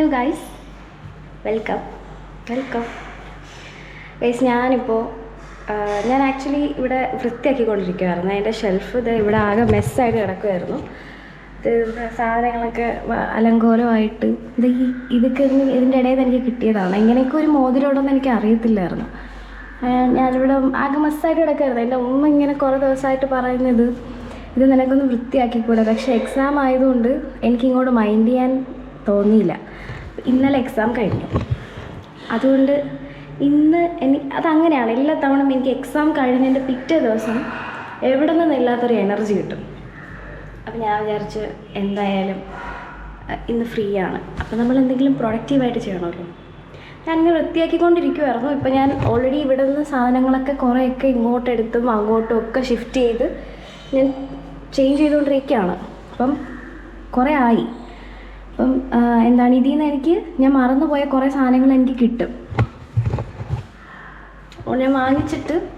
Hello guys welcome. Welcome. Guys ഞാനിപ്പോൾ ഞാൻ actually ഇവിടെ വൃത്തിയാക്കിക്കൊണ്ടിരിക്കുമായിരുന്നു എന്റെ ഷെൽഫ് ഇത് ഇവിടെ ആകെ മെസ്സായിട്ട് കിടക്കുമായിരുന്നു ഇത് സാധനങ്ങളൊക്കെ അലങ്കോലമായിട്ട് ഇത് ഇതൊക്കെ ഇതിന്റെ ഇടയിൽ എനിക്ക് കിട്ടിയതാണ്. ഇങ്ങനെയൊക്കെ ഒരു മോതിരമുണ്ടെന്ന് എനിക്ക് അറിയത്തില്ലായിരുന്നു. ഞാനിവിടെ ആകെ മെസ്സായിട്ട് കിടക്കുമായിരുന്നു എന്റെ ഉമ്മ ഇങ്ങനെ കുറേ ദിവസമായിട്ട് പറയുന്നത് ഇത് നിനക്കൊന്ന് വൃത്തിയാക്കിക്കൂടെ? പക്ഷേ എക്സാം ആയതുകൊണ്ട് എനിക്കിങ്ങോട്ട് മൈൻഡ് ചെയ്യാൻ തോന്നിയില്ല. ഇന്നലെ എക്സാം കഴിഞ്ഞു. അതുകൊണ്ട് ഇന്ന് എനി അതങ്ങനെയാണ്. എല്ലാ തവണയും എനിക്ക് എക്സാം കഴിഞ്ഞതിന്റെ പിറ്റേ ദിവസം എവിടെ നിന്നില്ലാത്തൊരു എനർജി കിട്ടും. അപ്പം ഞാൻ വിചാരിച്ച് എന്തായാലും ഇന്ന് ഫ്രീ ആണ്. അപ്പം നമ്മൾ എന്തെങ്കിലും പ്രൊഡക്റ്റീവായിട്ട് ചെയ്യണമല്ലോ. ഞാൻ ഇങ്ങനെ വൃത്തിയാക്കിക്കൊണ്ടിരിക്കുമായിരുന്നു ഇപ്പം ഞാൻ ഓൾറെഡി ഇവിടെ നിന്ന് സാധനങ്ങളൊക്കെ കുറേയൊക്കെ ഇങ്ങോട്ടെടുത്തും അങ്ങോട്ടും ഒക്കെ ഷിഫ്റ്റ് ചെയ്ത് ഞാൻ ചേഞ്ച് ചെയ്തുകൊണ്ടിരിക്കുകയാണ്. അപ്പം കുറേ ആയി. അപ്പം എന്താണ് ഇതിൽ നിന്ന് എനിക്ക് ഞാൻ മറന്നുപോയ കുറേ സാധനങ്ങൾ എനിക്ക് കിട്ടും. ഞാൻ വാങ്ങിച്ചിട്ട്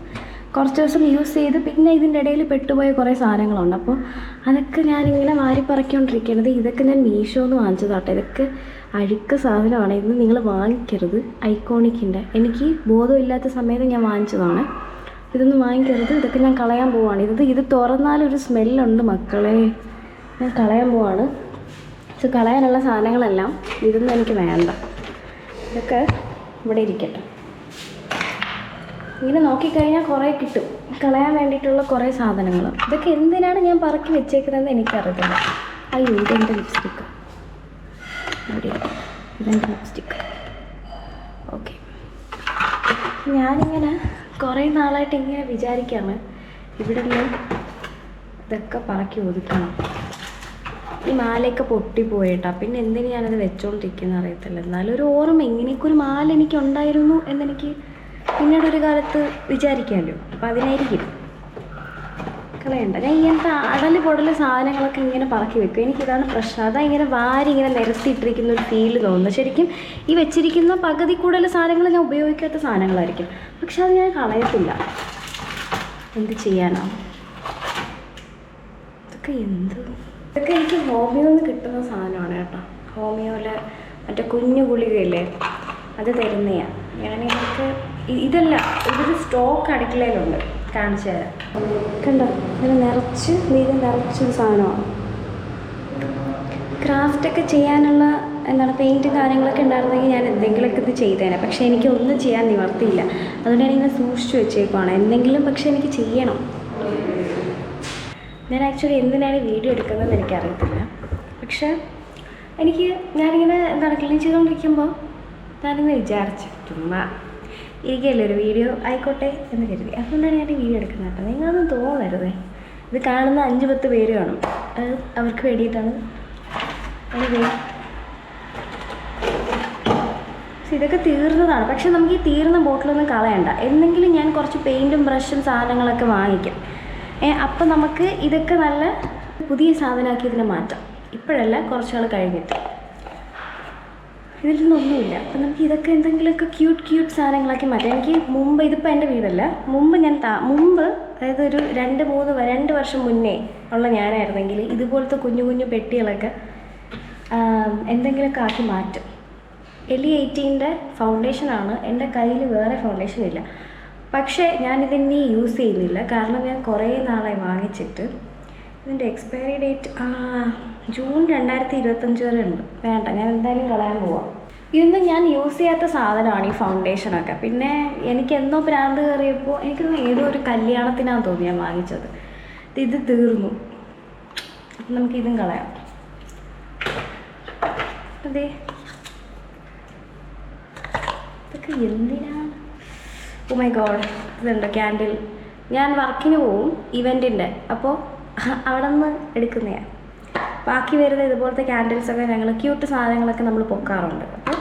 കുറച്ച് ദിവസം യൂസ് ചെയ്ത് പിന്നെ ഇതിന്റെ ഇടയിൽ പെട്ടുപോയ കുറേ സാധനങ്ങളുണ്ട്. അപ്പോൾ അതൊക്കെ ഞാനിങ്ങനെ വാരിപ്പറക്കിക്കൊണ്ടിരിക്കുന്നത് ഇതൊക്കെ ഞാൻ മീഷോ എന്ന് വാങ്ങിച്ചതാട്ടെ. ഇതൊക്കെ അഴുക്ക സാധനമാണ്. ഇത് നിങ്ങൾ വാങ്ങിക്കരുത്. ഐക്കോണിക്കിന്റെ. എനിക്ക് ബോധമില്ലാത്ത സമയത്ത് ഞാൻ വാങ്ങിച്ചതാണ്. ഇതൊന്നും വാങ്ങിക്കരുത്. ഇതൊക്കെ ഞാൻ കളയാൻ പോവാണ്. ഇത് ഇത് തുറന്നാലൊരു സ്മെല്ലുണ്ട് മക്കളെ. ഞാൻ കളയാൻ പോവാണ്. ഇത് കളയാനുള്ള സാധനങ്ങളെല്ലാം ഇതൊന്നും എനിക്ക് വേണ്ട. ഇതൊക്കെ ഇവിടെ ഇരിക്കട്ടെ. ഇങ്ങനെ നോക്കിക്കഴിഞ്ഞാൽ കുറേ കിട്ടും. കളയാൻ വേണ്ടിയിട്ടുള്ള കുറേ സാധനങ്ങൾ. ഇതൊക്കെ എന്തിനാണ് ഞാൻ പറക്കി വെച്ചേക്കുന്നതെന്ന് എനിക്കറിയത്തില്ല. അയ്യോ ഇതെന്റെ ലിപ്സ്റ്റിക്ക് ഇതെന്റെ ലിപ്സ്റ്റിക്ക് ഓക്കെ ഞാനിങ്ങനെ കുറേ നാളായിട്ട് ഇങ്ങനെ വിചാരിക്കുകയാണ് ഇവിടെ ഇതൊക്കെ പറക്കി ഒതുക്കണം ഈ മാലയൊക്കെ പൊട്ടിപ്പോയിട്ടാ. പിന്നെ എന്തിനു ഞാനത് വെച്ചോണ്ടിരിക്കുന്ന അറിയത്തില്ല. എന്നാലും ഒരു ഓർമ്മ ഇങ്ങനെയൊക്കെ ഒരു മാല എനിക്ക് ഉണ്ടായിരുന്നു എന്നെനിക്ക് പിന്നീട് ഒരു കാലത്ത് വിചാരിക്കാമല്ലോ. അപ്പം അതിനായിരിക്കും. കളയണ്ട. ഞാൻ ഇങ്ങനത്തെ അടൽ പൊടൽ സാധനങ്ങളൊക്കെ ഇങ്ങനെ പറക്കി വെക്കും. എനിക്കിതാണ് പ്രശ്നം. അതാ ഇങ്ങനെ വാരി ഇങ്ങനെ നിരത്തിയിട്ടിരിക്കുന്ന ഒരു ഫീൽ തോന്നുന്നു ശരിക്കും ഈ വെച്ചിരിക്കുന്ന പകുതി കൂടുതൽ സാധനങ്ങൾ ഞാൻ ഉപയോഗിക്കാത്ത സാധനങ്ങളായിരിക്കും. പക്ഷെ അത് ഞാൻ കളയത്തില്ല. എന്ത് ചെയ്യാനാ? ഇതൊക്കെ എന്ത് ഇതൊക്കെ എനിക്ക് ഹോമിയോന്ന് കിട്ടുന്ന സാധനമാണ് കേട്ടോ. ഹോമിയോയിലെ മറ്റേ കുഞ്ഞു ഗുളികയില്ലേ? അത് തരുന്നതാണ് ഞാനിതൊക്കെ എനിക്ക് ഇതല്ല ഇതൊരു സ്റ്റോക്ക് അടുക്കളയിലുണ്ട്. കാണിച്ചു തരാം. കണ്ടോ? ഇങ്ങനെ നിറച്ച് നീര് നിറച്ചൊരു സാധനമാണ് ക്രാഫ്റ്റൊക്കെ ചെയ്യാനുള്ള എന്താണ് പെയിന്റും കാര്യങ്ങളൊക്കെ ഉണ്ടായിരുന്നെങ്കിൽ ഞാൻ എന്തെങ്കിലുമൊക്കെ ഇത് ചെയ്തേനെ. പക്ഷേ എനിക്ക് ഒന്നും ചെയ്യാൻ നിവർത്തിയില്ല. അതുകൊണ്ട് ഞാനിങ്ങനെ സൂക്ഷിച്ചു വെച്ചേക്കുവാണ്. എന്തെങ്കിലും പക്ഷേ എനിക്ക് ചെയ്യണം. ഞാൻ ആക്ച്വലി എന്തിനാണ് വീഡിയോ എടുക്കുന്നതെന്ന് എനിക്കറിയത്തില്ല. പക്ഷേ എനിക്ക് ഞാനിങ്ങനെ എന്താണ് ക്ലീൻ ചെയ്തുകൊണ്ടിരിക്കുമ്പോൾ ഞാനിങ്ങനെ വിചാരിച്ചു ചുമ്മാ ഇരിക്കുകയല്ലേ ഒരു വീഡിയോ ആയിക്കോട്ടെ എന്ന് കരുതി. അതുകൊണ്ടാണ് ഞാൻ വീഡിയോ എടുക്കുന്നത് കേട്ടോ. നിങ്ങളൊന്നും തോന്നരുതേ. ഇത് കാണുന്ന അഞ്ച് പത്ത് പേര് കാണും. അത് അവർക്ക് വേണ്ടിയിട്ടാണ്. ഇതൊക്കെ തീർന്നതാണ്. പക്ഷെ നമുക്ക് ഈ തീർന്ന ബോട്ടിലൊന്നും കളയണ്ട. എന്തെങ്കിലും ഞാൻ കുറച്ച് പെയിന്റും ബ്രഷും സാധനങ്ങളൊക്കെ വാങ്ങിക്കാം. അപ്പം നമുക്ക് ഇതൊക്കെ നല്ല പുതിയ സാധനമാക്കി ഇതിനെ മാറ്റാം. ഇപ്പോഴല്ല കുറച്ചാൾ കഴിഞ്ഞിട്ട്. ഇതിൽ നിന്നൊന്നുമില്ല അപ്പം നമുക്ക് ഇതൊക്കെ എന്തെങ്കിലുമൊക്കെ ക്യൂട്ട് ക്യൂട്ട് സാധനങ്ങളാക്കി മാറ്റാം. എനിക്ക് മുമ്പ് ഇതിപ്പോൾ എന്റെ വീടല്ല. മുമ്പ് ഞാൻ താ മുമ്പ് അതായത് ഒരു രണ്ട് മൂന്ന് രണ്ട് വർഷം മുന്നേ ഉള്ള ഞാനായിരുന്നെങ്കിൽ ഇതുപോലത്തെ കുഞ്ഞു കുഞ്ഞു പെട്ടികളൊക്കെ എന്തെങ്കിലുമൊക്കെ ആക്കി മാറ്റും. എലി എയ്റ്റീന്റെ ഫൗണ്ടേഷനാണ് എന്റെ കയ്യിൽ വേറെ ഫൗണ്ടേഷൻ ഇല്ല. പക്ഷേ ഞാനിതിനി യൂസ് ചെയ്യുന്നില്ല. കാരണം ഞാൻ കുറേ നാളായി വാങ്ങിച്ചിട്ട്. ഇതിന്റെ എക്സ്പയറി ഡേറ്റ് ആ ജൂൺ രണ്ടായിരത്തി ഇരുപത്തഞ്ച് വരെ ഉണ്ട്. വേണ്ട ഞാൻ എന്തായാലും കളയാൻ പോവാം. ഇതൊന്നും ഞാൻ യൂസ് ചെയ്യാത്ത സാധനമാണ് ഈ ഫൗണ്ടേഷനൊക്കെ. പിന്നെ എനിക്ക് എന്നോ ഭ്രാന്ത് കയറിയപ്പോൾ എനിക്കൊന്ന് ഏതോ ഒരു കല്യാണത്തിനാണ് തോന്നി ഞാൻ വാങ്ങിച്ചത്. ഇത് തീർന്നു. അപ്പം നമുക്ക് ഇതും കളയാം. അതെ. ഇതൊക്കെ എന്തിനാണ് ഓ മൈ ഗോഡ് ഇതുണ്ടോ ക്യാൻഡിൽ ഞാൻ വർക്കിന് പോവും ഇവന്റിന്റെ അപ്പോൾ അവിടെ നിന്ന് എടുക്കുന്നതാണ് ബാക്കി വരുന്ന ഇതുപോലത്തെ ക്യാൻഡിൽസൊക്കെ ഞങ്ങൾ ക്യൂട്ട് സാധനങ്ങളൊക്കെ നമ്മൾ പൊക്കാറുണ്ട്. അപ്പോൾ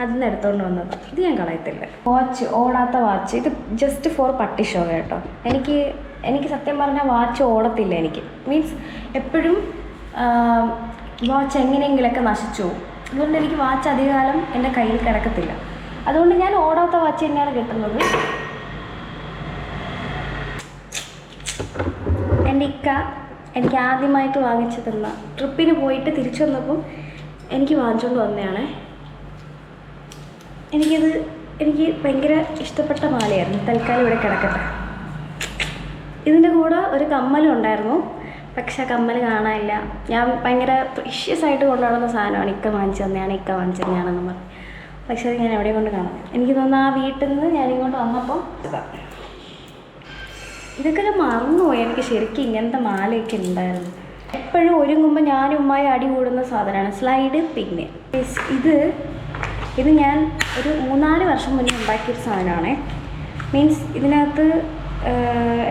അതിൽ നിന്ന് എടുത്തുകൊണ്ട് വന്നത്. ഇത് ഞാൻ കളയത്തില്ല. വാച്ച് ഓടാത്ത വാച്ച് ഇത് ജസ്റ്റ് ഫോർ പട്ടി ഷോ കേട്ടോ. എനിക്ക് എനിക്ക് സത്യം പറഞ്ഞാൽ വാച്ച് ഓടത്തില്ല എനിക്ക്. മീൻസ് എപ്പോഴും വാച്ച് എങ്ങനെയെങ്കിലൊക്കെ നശിച്ചു അതുകൊണ്ട് എനിക്ക് വാച്ച് അധികകാലം എന്റെ കയ്യിൽ കിടക്കത്തില്ല. അതുകൊണ്ട് ഞാൻ ഓടാത്ത വാച്ച് തന്നെയാണ് കിട്ടുന്നത്. എന്റെ ഇക്ക എനിക്ക് ആദ്യമായിട്ട് വാങ്ങിച്ചു തന്ന ട്രിപ്പിന് പോയിട്ട് തിരിച്ചു വന്നപ്പോൾ എനിക്ക് വാങ്ങിച്ചുകൊണ്ട് വന്നതാണ് എനിക്കത് എനിക്ക് ഭയങ്കര ഇഷ്ടപ്പെട്ട മാലയായിരുന്നു. തൽക്കാലം ഇവിടെ കിടക്കട്ടെ. ഇതിന്റെ കൂടെ ഒരു കമ്മലും ഉണ്ടായിരുന്നു. പക്ഷെ ആ കമ്മൽ കാണാനില്ല. ഞാൻ ഭയങ്കര പ്രീഷ്യസ് ആയിട്ട് കൊണ്ടുനടന്ന സാധനമാണ് ഇക്ക വാങ്ങിച്ചു തന്നെയാണ് ഇക്ക വാങ്ങിച്ചു തന്നെയാണെന്ന് പറഞ്ഞു. പക്ഷെ അത് ഞാൻ എവിടെ കൊണ്ട് കാണാം? എനിക്ക് തോന്നുന്നു ആ വീട്ടിൽ നിന്ന് ഞാൻ ഇങ്ങോട്ട് വന്നപ്പോൾ ഇതാ. ഇതൊക്കെ ഞാൻ മറന്നുപോയി. എനിക്ക് ശരിക്കും ഇങ്ങനത്തെ മാലയൊക്കെ ഉണ്ടായിരുന്നു. എപ്പോഴും ഒരുങ്ങുമ്പോൾ ഞാനും ഉമ്മായി അടി കൂടുന്ന സാധനമാണ് സ്ലൈഡ് പിന്നെ. ഇത് ഇത് ഞാൻ ഒരു മൂന്നാൽ വർഷം മുന്നേ ഉണ്ടാക്കിയൊരു സാധനമാണ്. മീൻസ് ഇതിനകത്ത്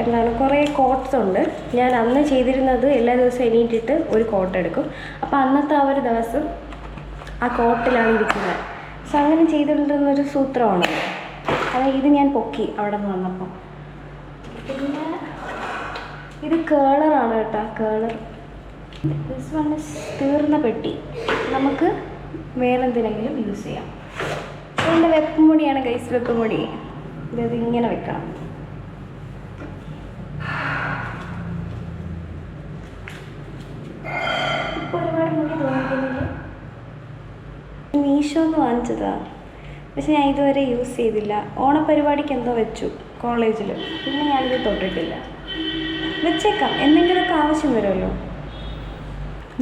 എന്താണ് കുറേ കോട്ട്സ് ഉണ്ട്. ഞാൻ അന്ന് ചെയ്തിരുന്നത് എല്ലാ ദിവസവും എണീറ്റിട്ട് ഒരു കോട്ട് എടുക്കും. അപ്പോൾ അന്നത്തെ ആ ഒരു ദിവസം ആ കോട്ടിലാണ് ഇരിക്കുന്നത്. സോ അങ്ങനെ ചെയ്തിട്ടുണ്ടെന്നൊരു സൂത്രമാണ് അതായത് ഇത് ഞാൻ പൊക്കി അവിടെ നിന്ന് വന്നപ്പോൾ പിന്നെ ഇത് കേളറാണ് കേട്ടോ കേളർ ദിസ് വൺ ഇസ് തീർന്ന പെട്ടി. നമുക്ക് വേറെന്തിനെങ്കിലും യൂസ് ചെയ്യാം. എന്റെ വെപ്പുമുടിയാണ് ഗൈസ് വെപ്പുമുടി? ഇത് ഇങ്ങനെ വെക്കണം. മീഷോ എന്ന് വാങ്ങിച്ചതാ. പക്ഷെ ഞാൻ ഇതുവരെ യൂസ് ചെയ്തില്ല. ഓണപരിപാടിക്ക് എന്തോ വെച്ചു കോളേജിൽ പിന്നെ ഞാനിത് തൊട്ടിട്ടില്ല. വെച്ചേക്കാം. എന്തെങ്കിലുമൊക്കെ ആവശ്യം വരുമല്ലോ.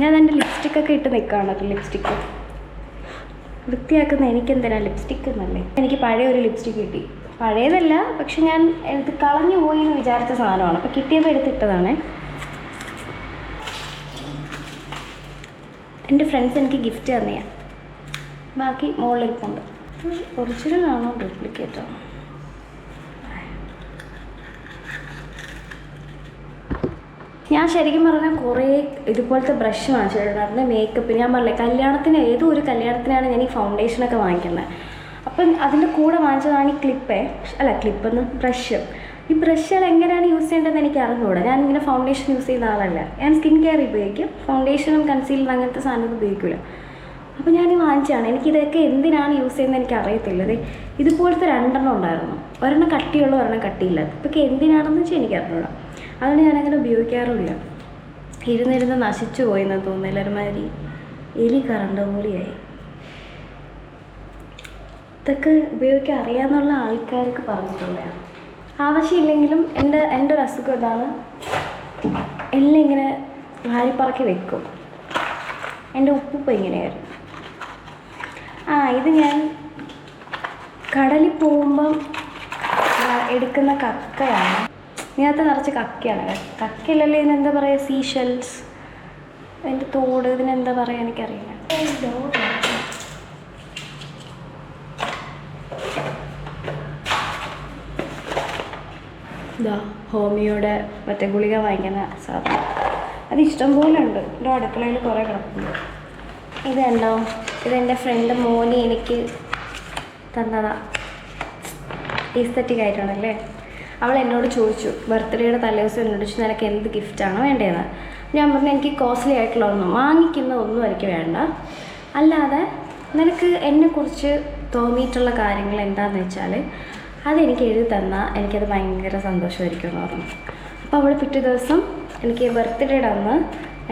ഞാൻ എന്റെ ലിപ്സ്റ്റിക്കൊക്കെ ഇട്ട് നിൽക്കുകയാണ് ലിപ്സ്റ്റിക്ക്. വൃത്തിയാക്കുന്ന എനിക്കെന്തിനാ ലിപ്സ്റ്റിക്ക് എന്നല്ലേ? എനിക്ക് പഴയ ഒരു ലിപ്സ്റ്റിക്ക് കിട്ടി. പഴയതല്ല പക്ഷെ ഞാൻ ഇത് കളഞ്ഞു പോയി എന്ന് വിചാരിച്ച സാധനമാണ്. അപ്പോൾ കിട്ടിയപ്പോൾ എടുത്തിട്ടതാണ്. എന്റെ ഫ്രണ്ട്സ് എനിക്ക് ഗിഫ്റ്റ് തന്നെയാണ് ബാക്കി മുകളിൽ ഇരിപ്പുണ്ട് ഒറിജിനൽ ആണോ ഡ്യൂപ്ലിക്കേറ്റ് ആണോ? ഞാൻ ശരിക്കും പറഞ്ഞാൽ കുറേ ഇതുപോലത്തെ ബ്രഷ് വാങ്ങിച്ചിട്ടുണ്ടായിരുന്നു മേക്കപ്പ് ഞാൻ പറഞ്ഞില്ലേ കല്യാണത്തിന് ഏതോ ഒരു കല്യാണത്തിനാണ് ഞാൻ ഈ ഫൗണ്ടേഷനൊക്കെ വാങ്ങിക്കുന്നത്. അപ്പം അതിന്റെ കൂടെ വാങ്ങിച്ചതാണ് ഈ ക്ലിപ്പ് അല്ല ക്ലിപ്പെന്ന് ബ്രഷ് ഈ ബ്രഷുകൾ എങ്ങനെയാണ് യൂസ് ചെയ്യേണ്ടതെന്ന് എനിക്ക് അറിഞ്ഞുകൂടാ ഞാൻ ഇങ്ങനെ ഫൗണ്ടേഷൻ യൂസ് ചെയ്യുന്ന ആളല്ല. ഞാൻ സ്കിൻ കെയർ ഉപയോഗിക്കും ഫൗണ്ടേഷനും കൺസീലറും അങ്ങനത്തെ സാധനം ഉപയോഗിക്കില്ല അപ്പോൾ ഞാൻ വാങ്ങിച്ചതാണ്. എനിക്കിതൊക്കെ എന്തിനാണ് യൂസ് ചെയ്യുന്നത് എനിക്ക് അറിയത്തില്ല ഇത് ഇതുപോലത്തെ രണ്ടെണ്ണം ഉണ്ടായിരുന്നു. ഒരെണ്ണം കട്ടിയുള്ള ഒരെണ്ണം കട്ടിയില്ല. ഇതൊക്കെ എന്തിനാണെന്ന് വെച്ചാൽ എനിക്ക് അറിഞ്ഞൂടാ അതുകൊണ്ട് ഞാനങ്ങനെ ഉപയോഗിക്കാറുമില്ല. ഇരുന്നിരുന്ന് നശിച്ചു പോയെന്ന് തോന്നുന്നില്ല ഒരുമാതിരി എലി കറണ്ട പോലെയായി. ഇതൊക്കെ ഉപയോഗിക്കാൻ അറിയാമെന്നുള്ള ആൾക്കാർക്ക് പറഞ്ഞിട്ടുള്ളതാണ്. ആവശ്യമില്ലെങ്കിലും എന്റെ എന്റെ ഒരു അസുഖം ഇതാണ്. എല്ലാം ഇങ്ങനെ വാരിപ്പറക്കി വെക്കും. എന്റെ ഉപ്പുപ്പ ഇങ്ങനെയായിരുന്നു. ആ ഇത് ഞാൻ കടലിൽ പോകുമ്പം എടുക്കുന്ന കക്കയാണ്. ഇതിനകത്ത് നിറച്ച് കക്കയാണ്. കക്കയിലല്ലേ ഇതിനെന്താ പറയുക സീ ഷെൽസ് അതിന്റെ തോട് ഇതിനെന്താ പറയുക എനിക്കറിയില്ല. ഇതാ ഹോമിയോടെ മറ്റേ ഗുളിക വാങ്ങിക്കുന്ന സാധനം. അത് ഇഷ്ടം പോലെ ഉണ്ട്. എന്റെ അടുക്കളയിൽ കുറേ കിടപ്പുണ്ട്. ഇത് ഇതെന്റെ ഫ്രണ്ട് മോനി എനിക്ക് തന്നതാ. ഈസ്തറ്റിക് ആയിട്ടാണല്ലേ? അവൾ എന്നോട് ചോദിച്ചു ബർത്ത്ഡേയുടെ തലേദിവസം എന്നോട് ചോദിച്ചു നിനക്ക് എന്ത് ഗിഫ്റ്റാണ് വേണ്ടതെന്ന് ഞാൻ പറഞ്ഞു എനിക്ക് കോസ്റ്റ്ലി ആയിട്ടുള്ള ഒന്നും വാങ്ങിക്കുന്ന ഒന്നും എനിക്ക് വേണ്ട. അല്ലാതെ നിനക്ക് എന്നെക്കുറിച്ച് തോന്നിയിട്ടുള്ള കാര്യങ്ങൾ എന്താണെന്ന് വെച്ചാൽ അതെനിക്ക് എഴുതി തന്നാൽ എനിക്കത് ഭയങ്കര സന്തോഷമായിരിക്കും എന്ന് പറഞ്ഞു. അപ്പോൾ അവൾ പിറ്റേ ദിവസം എനിക്ക് ബർത്ത്ഡേയുടെ അന്ന്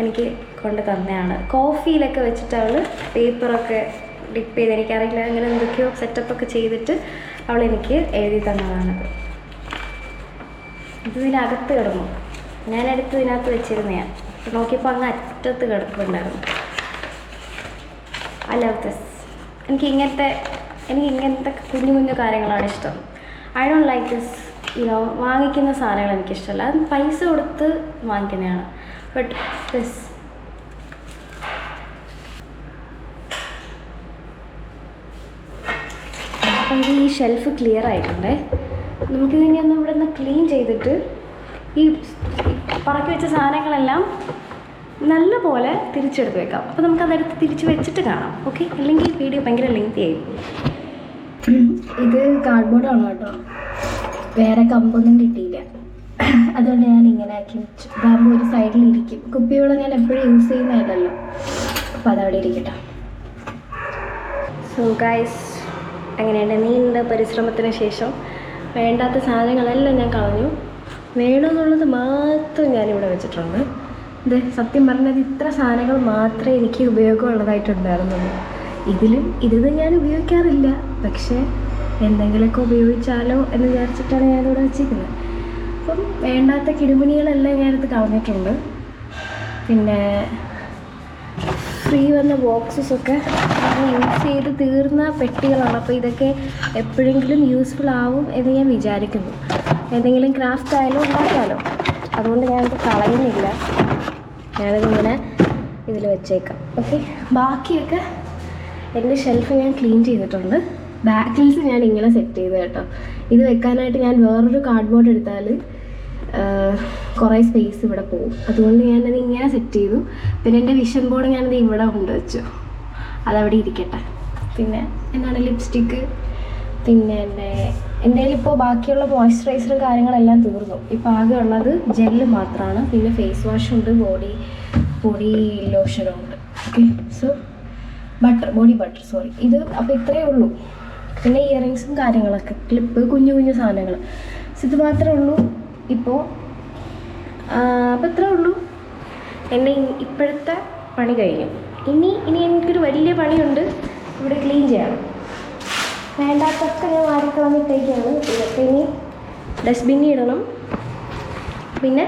എനിക്ക് കൊണ്ട് തന്നെയാണ്. കോഫിയിലൊക്കെ വെച്ചിട്ട് അവൾ പേപ്പറൊക്കെ ഡിപ്പ് ചെയ്ത് എനിക്കറിയില്ല അങ്ങനെ എന്തൊക്കെയോ സെറ്റപ്പൊക്കെ ചെയ്തിട്ട് അവൾ എനിക്ക് എഴുതി തന്നതാണത് ഇത് ഇതിനകത്ത് കിടന്നു. ഞാൻ ഞാനെടുത്ത് ഇതിനകത്ത് വെച്ചിരുന്നതാണ് നോക്കിയപ്പോൾ അങ്ങ് അറ്റത്ത് കിടക്കുന്നുണ്ടായിരുന്നു ഐ ലവ് ദിസ് എനിക്ക് ഇങ്ങനത്തെ എനിക്ക് ഇങ്ങനത്തെ കുഞ്ഞു കുഞ്ഞു കാര്യങ്ങളാണ് ഇഷ്ടം. I don't like this you know വാങ്ങിക്കുന്ന സാധനങ്ങൾ എനിക്കിഷ്ടമല്ല. അത് പൈസ കൊടുത്ത് വാങ്ങിക്കുന്നതാണ്. ബട്ട് ദിസ് അപ്പോൾ ഈ ഷെൽഫ് ക്ലിയർ ആയിട്ടുണ്ടേ. നമുക്കിതിനെ ഒന്ന് ഇവിടെ നിന്ന് ക്ലീൻ ചെയ്തിട്ട് ഈ പറക്കി വെച്ച സാധനങ്ങളെല്ലാം നല്ല പോലെ തിരിച്ചെടുത്ത് വെക്കാം അപ്പോൾ നമുക്ക് അതെടുത്ത് തിരിച്ച് വെച്ചിട്ട് കാണാം. ഓക്കെ അല്ലെങ്കിൽ വീഡിയോ ഭയങ്കര ലെങ്തി ആയി ഇത് കാർഡ്ബോർഡാണ് കേട്ടോ. വേറെ കമ്പൊന്നും കിട്ടിയില്ല. അതുകൊണ്ട് ഞാൻ ഇങ്ങനെ ആക്കി വെച്ചു. ഇതാകുമ്പോൾ ഒരു സൈഡിൽ ഇരിക്കും. കുപ്പിവെള്ളം ഞാൻ എപ്പോഴും യൂസ് ചെയ്യുന്നതല്ലല്ലോ. അപ്പോൾ അതവിടെ ഇരിക്കട്ടെ. സോ ഗൈസ് അങ്ങനെയുണ്ട് നീണ്ട പരിശ്രമത്തിന് ശേഷം വേണ്ടാത്ത സാധനങ്ങളെല്ലാം ഞാൻ കളഞ്ഞു. വേണമെന്നുള്ളത് മാത്രം ഞാനിവിടെ വെച്ചിട്ടുണ്ട്. ഇത് സത്യം പറഞ്ഞത് ഇത്ര സാധനങ്ങൾ മാത്രമേ എനിക്ക് ഉപയോഗമുള്ളതായിട്ടുണ്ടായിരുന്നുള്ളൂ. ഇതിലും ഇത് ഞാൻ ഉപയോഗിക്കാറില്ല. പക്ഷേ എന്തെങ്കിലുമൊക്കെ ഉപയോഗിച്ചാലോ എന്ന് വിചാരിച്ചിട്ടാണ് ഞാനിവിടെ വെച്ചിരിക്കുന്നത്. അപ്പം വേണ്ടാത്ത കിടുമിണികളെല്ലാം ഞാനത് കളഞ്ഞിട്ടുണ്ട്. പിന്നെ ഫ്രീ വന്ന ബോക്സസൊക്കെ യൂസ് ചെയ്ത് തീർന്ന പെട്ടികളാണ്. അപ്പോൾ ഇതൊക്കെ എപ്പോഴെങ്കിലും യൂസ്ഫുൾ ആവും എന്ന് ഞാൻ വിചാരിക്കുന്നു. എന്തെങ്കിലും ക്രാഫ്റ്റ് ആയാലും ഉണ്ടാക്കാമല്ലോ അതുകൊണ്ട് ഞാനിത് കളയുന്നില്ല. ഞാനതിങ്ങനെ ഇതിൽ വെച്ചേക്കാം. ഓക്കെ ബാക്കിയൊക്കെ എന്റെ ഷെൽഫ് ഞാൻ ക്ലീൻ ചെയ്തിട്ടുണ്ട്. ബാക്കിൽസ് ഞാൻ ഇങ്ങനെ സെറ്റ് ചെയ്ത് കേട്ടോ. ഇത് വെക്കാനായിട്ട് ഞാൻ വേറൊരു കാർഡ് ബോർഡ് എടുത്താൽ കുറേ സ്പേസ് ഇവിടെ പോകും. അതുകൊണ്ട് ഞാനത് ഇങ്ങനെ സെറ്റ് ചെയ്തു. പിന്നെ എന്റെ വിഷൻ ബോർഡ് ഞാനത് ഇവിടെ കൊണ്ട് വെച്ചു. അതവിടെ ഇരിക്കട്ടെ. പിന്നെ എന്താണ് ലിപ്സ്റ്റിക്ക് പിന്നെ എന്റെ എന്റെ കയ്യിലിപ്പോൾ ബാക്കിയുള്ള മോയ്സ്ചറൈസറും കാര്യങ്ങളെല്ലാം തീർന്നു. ഇപ്പോൾ ആകെ ഉള്ളത് ജെല്ല് മാത്രമാണ് പിന്നെ ഫേസ് വാഷും ഉണ്ട് ബോഡി ബോഡി ലോഷനും ഉണ്ട്. Okay so butter body butter sorry ഇത് അപ്പോൾ ഇത്രയേ ഉള്ളൂ. പിന്നെ ഇയറിങ്സും കാര്യങ്ങളൊക്കെ ക്ലിപ്പ് കുഞ്ഞു കുഞ്ഞു സാധനങ്ങൾ സോ ഇത് മാത്രമേ ഉള്ളൂ. ഇപ്പോൾ അപ്പോൾ ഇത്രേ ഉള്ളൂ. എന്റെ ഇപ്പോഴത്തെ പണി കഴിഞ്ഞു. ഇനി ഇനി എനിക്കൊരു വലിയ പണിയുണ്ട്. ഇവിടെ ക്ലീൻ ചെയ്യണം. വേണ്ടാത്തൊക്കെ ഞാൻ മാറിക്കളഞ്ഞിട്ടേക്കാണ് ഇതൊക്കെ ഇനി ഡസ്റ്റ്ബിന്നിൽ ഇടണം. പിന്നെ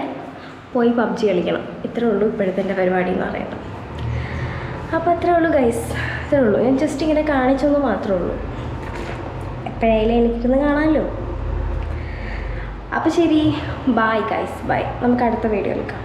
പോയി പബ്ജി കളിക്കണം. ഇത്രേ ഉള്ളൂ ഇപ്പോഴത്തെ എന്റെ പരിപാടി എന്ന് പറയുന്നത്. അപ്പോൾ അത്രേ ഉള്ളൂ ഗൈസ് അത്രേ ഉള്ളൂ. ഞാൻ ജസ്റ്റ് ഇങ്ങനെ കാണിച്ചെന്ന് മാത്രമേ ഉള്ളൂ. എപ്പോഴായാലും എനിക്കിരുന്ന് കാണാമല്ലോ അപ്പോൾ ശരി ബായ് ഗൈസ് ബൈ നമുക്ക് അടുത്ത വീഡിയോയിൽ കാണാം.